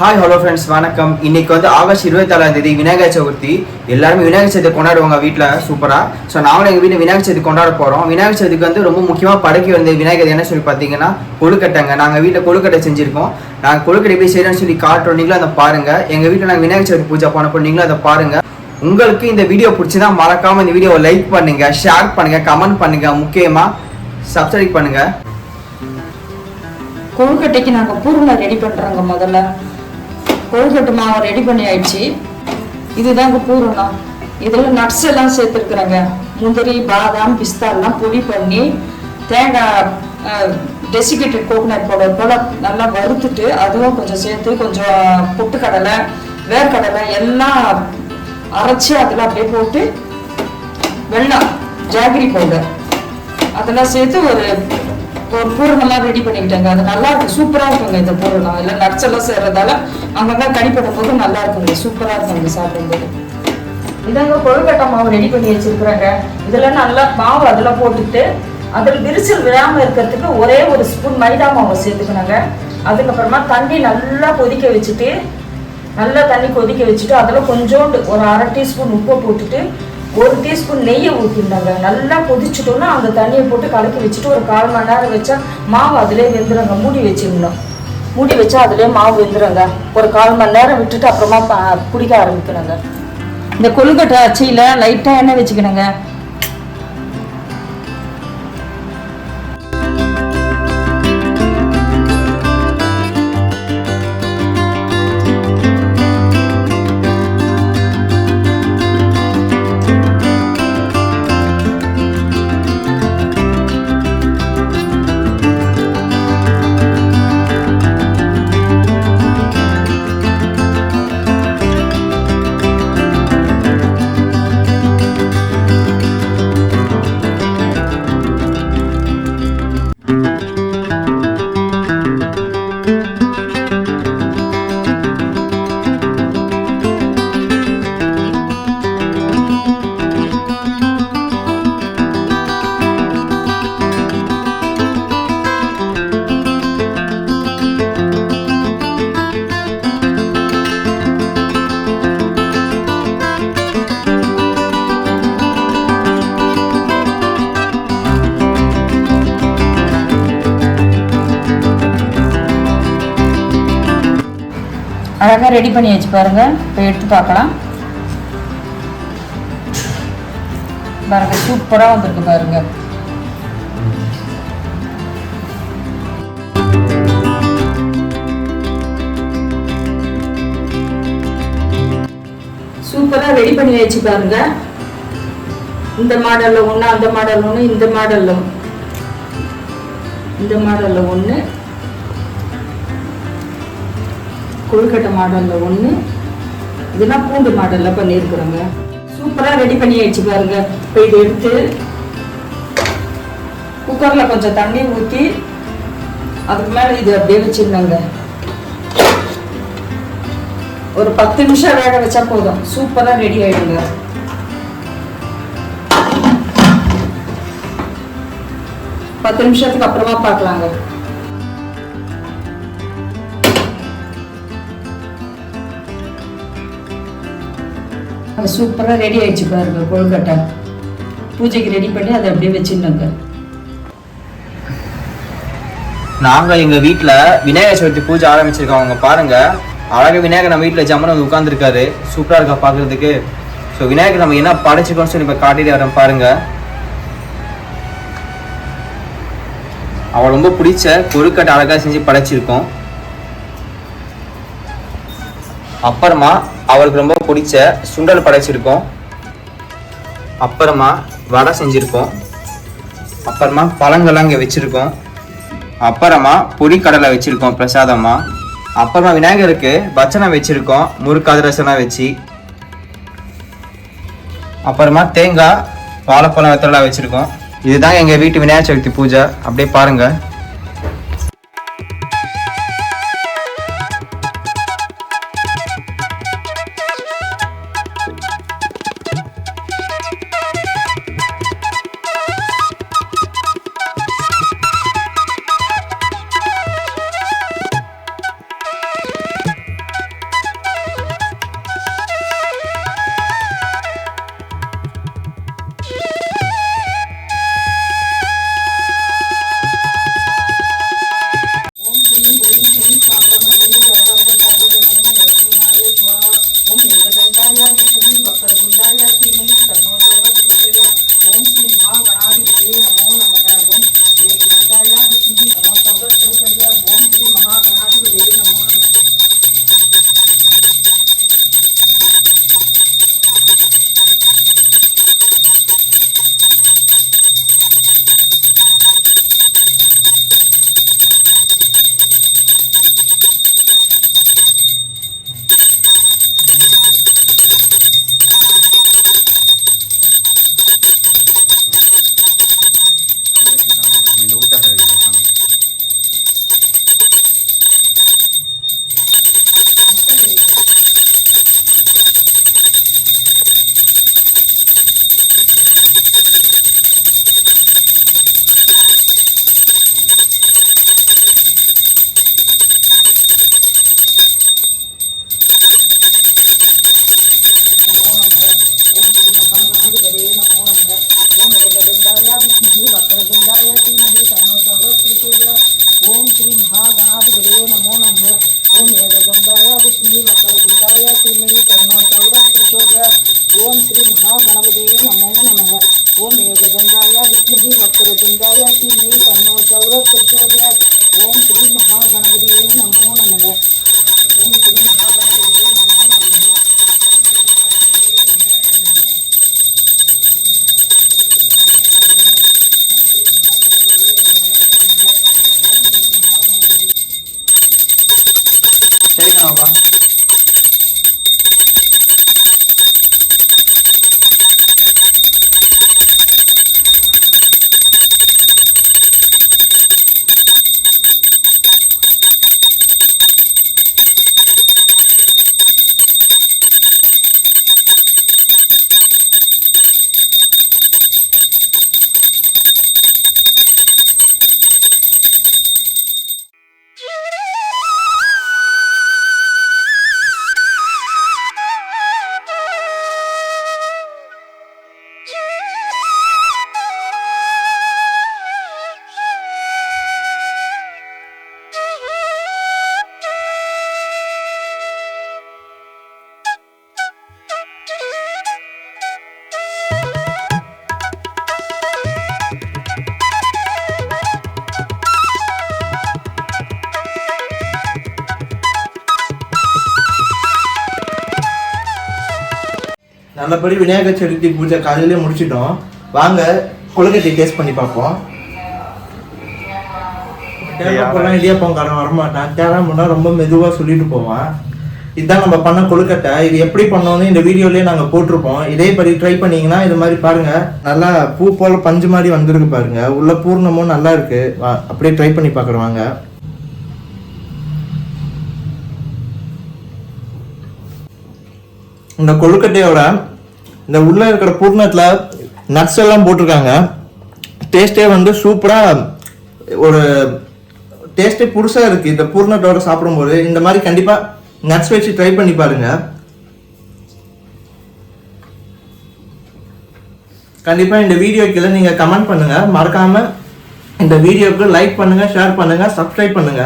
Hi hello friends வணக்கம். இன்னைக்கு வந்து ஆகஸ்ட் இருபத்தாறாம் தேதி விநாயகர் சதுர்த்தி. எல்லாருமே விநாயகர் சதுர்த்தி கொண்டாடுவாங்க வீட்டில் சூப்பராக ஸோ நாங்களும் எங்கள் வீட்டில் விநாயகர் சதுர்த்தி கொண்டாட போகிறோம் விநாயகர் சதுர்த்திக்கு வந்து ரொம்ப முக்கியமாக படைக்க வந்த விநாயகர் என்ன சொல்லி பார்த்தீங்கன்னா கொழுக்கட்டைங்க. நாங்கள் வீட்டில் கொழுக்கட்டை செஞ்சுருக்கோம். நாங்கள் கொழுக்கட்டை எப்படி செய்யறோம்னு சொல்லி காட்டுறோம். நீங்களும் அதை பாருங்க. எங்கள் வீட்டில் நாங்கள் விநாயகர் சதுர்த்தி பூஜை பண்ணப்போ நீங்களும் அதை பாருங்க. உங்களுக்கு இந்த வீடியோ பிடிச்சதா மறக்காமல் இந்த வீடியோவை லைக் பண்ணுங்க ஷேர் பண்ணுங்க கமெண்ட் பண்ணுங்க. முக்கியமாக சப்ஸ்கிரைப் பண்ணுங்க. கொழுக்கட்டைக்கு நாங்கள் பூர்ணம் ரெடி பண்ணுறோங்க முதல்ல. கொழுக்கட்டை மாவு ரெடி பண்ணி ஆயிடுச்சு இதுதாங்க பூரணம். இதில் நட்ஸ் எல்லாம் சேர்த்துருக்குறேங்க. முந்திரி பாதாம் பிஸ்தா எல்லாம் பொடி பண்ணி தேங்காய் டெசிகேட்டட் கோகோனட் பவுடர் போல் நல்லா வறுத்துட்டு அதுவும் கொஞ்சம் சேர்த்து கொஞ்சம் பொட்டுக்கடலை வேர்க்கடலை எல்லாம் அரைச்சி அதில் அப்படியே போட்டு வெள்ளம் ஜாகிரி பவுடர் அதெல்லாம் சேர்த்து ஒரு ஒரு பூரணமாக ரெடி பண்ணிக்கிட்டாங்க. அது நல்லா இருக்கு. சூப்பராக இருக்குங்க இந்த பூரணம் இல்லை நட்ஸ் சேர்றதால அங்கங்க கடிப்படும் போது நல்லா இருக்குங்க. சூப்பராக இருக்குங்க சாப்பிடும்போது. இதாங்க கொழுக்கட்டை மாவு ரெடி பண்ணி வச்சிருக்கிறாங்க. இதில் நல்லா மாவு அதில் போட்டுட்டு அதில் விரிசல் விழாமல் இருக்கிறதுக்கு ஒரே ஒரு ஸ்பூன் மைதா மாவை சேர்த்துக்கணுங்க. அதுக்கப்புறமா தண்ணி நல்லா கொதிக்க வச்சுட்டு நல்லா தண்ணி கொதிக்க வச்சுட்டு அதில் கொஞ்சோண்டு ஒரு அரை டீஸ்பூன் உப்பை போட்டுட்டு ஒரு டீஸ்பூன் நெய்யை ஊற்றிருந்தாங்க நல்லா கொதிச்சிட்டோன்னா அந்த தண்ணியை போட்டு கலக்கி வச்சுட்டு ஒரு கால் மணி நேரம் வச்சா மாவு அதிலே வெந்துடுங்க மூடி வச்சிடணும். மூடி வச்சா அதிலே மாவு வெந்துடுங்க ஒரு கால் மணி நேரம் விட்டுட்டு அப்புறமா குடிக்க பிடிக்க ஆரம்பிக்கணுங்க. இந்த கொழுக்கட்டை அச்சியில் லைட்டாக எண்ணெய் வச்சுக்கணுங்க. அழகாக ரெடி பண்ணி வச்சு பாருங்க. இப்போ எடுத்து பார்க்கலாம். பாருங்க சூப்பராக வந்திருக்கு பாருங்க. சூப்பராக ரெடி பண்ணி வச்சு பாருங்க. இந்த மாடலில் ஒன்று அந்த மாடல் ஒன்று இந்த மாடலில் இந்த மாடலில் ஒன்று கொழுக்கட்டை மாடலில் ஒன்று இதெல்லாம் பூண்டு மாடலில் பண்ணியிருக்கிறோங்க. சூப்பராக ரெடி பண்ணி ஆயிடுச்சு பாருங்க. இப்போ இதை எடுத்து குக்கரில் கொஞ்சம் தண்ணி ஊற்றி அதுக்கு மேலே இது அப்படியே வச்சிருந்தாங்க ஒரு பத்து நிமிஷம் வேக வச்சா போதும். சூப்பராக ரெடி ஆயிடுங்க. பத்து நிமிஷத்துக்கு அப்புறமா பார்க்கலாங்க. சூப்பராக ரெடி ஆயிடுச்சு பாருங்க கொழுக்கட்டை. பூஜைக்கு ரெடி பண்ணி அதை அப்படியே வச்சிருந்தாங்க நாங்கள் எங்கள் வீட்டில் விநாயகர் சதுர்த்தி பூஜை ஆரம்பிச்சிருக்கோம். அவங்க பாருங்க அழகாக விநாயகர் நம்ம வீட்டில் ஜம்மன் வந்து உட்காந்துருக்காரு சூப்பராக இருக்கா பார்க்குறதுக்கு ஸோ விநாயகர் நம்ம என்ன படைச்சிருக்கோம்னு சொல்லி இப்போ காட்டிட்டு வரேன் பாருங்க. அவள் ரொம்ப பிடிச்ச கொழுக்கட்டை அழகாக செஞ்சு படைச்சிருக்கோம். அப்புறமா அவளுக்கு ரொம்ப பிடிச்ச சுண்டல் படைச்சிருக்கோம். அப்புறமா வடை செஞ்சுருக்கோம். அப்புறமா பழங்கள்லாம் இங்கே வச்சுருக்கோம். அப்புறமா பொரிக்கடலை வச்சுருக்கோம் பிரசாதமாக அப்புறமா விநாயகருக்கு பச்சனை வச்சுருக்கோம். முறுக்கு வச்சு. அப்புறமா தேங்காய் வாழைப்பழம் வெத்தலாம் வச்சுருக்கோம். இதுதான் எங்கள் வீட்டு விநாயகர் சதுர்த்தி பூஜை. அப்படியே பாருங்கள் Saludos, amor. நல்லபடி விநாயகர் சதுர்த்தி பூஜை காலையிலே முடிச்சிட்டோம். வாங்க கொழுக்கட்டை டேஸ்ட் பண்ணி பார்ப்போம். தேவைப்படலாம் இடியாப்பங்காரன் வரமாட்டான். தேவைப்படா ரொம்ப மெதுவாக சொல்லிட்டு போவான். இதுதான் நம்ம பண்ண கொழுக்கட்டை. இது எப்படி பண்ணோம்னு இந்த வீடியோலயே நாங்க போட்டிருப்போம். இதே படி ட்ரை பண்ணீங்கன்னா இது மாதிரி பாருங்க. நல்லா பூ போல பஞ்சு மாதிரி வந்திருக்கு பாருங்க. உள்ள பூர்ணமும் நல்லா இருக்கு. வா- அப்படியே ட்ரை பண்ணி பார்க்குறோம். வாங்க. இந்த கொழுக்கட்டையோட இந்த உள்ள இருக்கிற பூர்ணத்துல நட்ஸ் எல்லாம் போட்டிருக்காங்க. டேஸ்டே வந்து சூப்பரா ஒரு டேஸ்டே புதுசா இருக்கு. இந்த பூர்ணத்தோட சாப்பிடும்போது. இந்த மாதிரி கண்டிப்பா நட்ஸ் வச்சு ட்ரை பண்ணி பாருங்க. கண்டிப்பா இந்த வீடியோ கீழே நீங்க கமெண்ட் பண்ணுங்க. மறக்காம இந்த வீடியோக்கு லைக் பண்ணுங்க ஷேர் பண்ணுங்க சப்ஸ்கிரைப் பண்ணுங்க.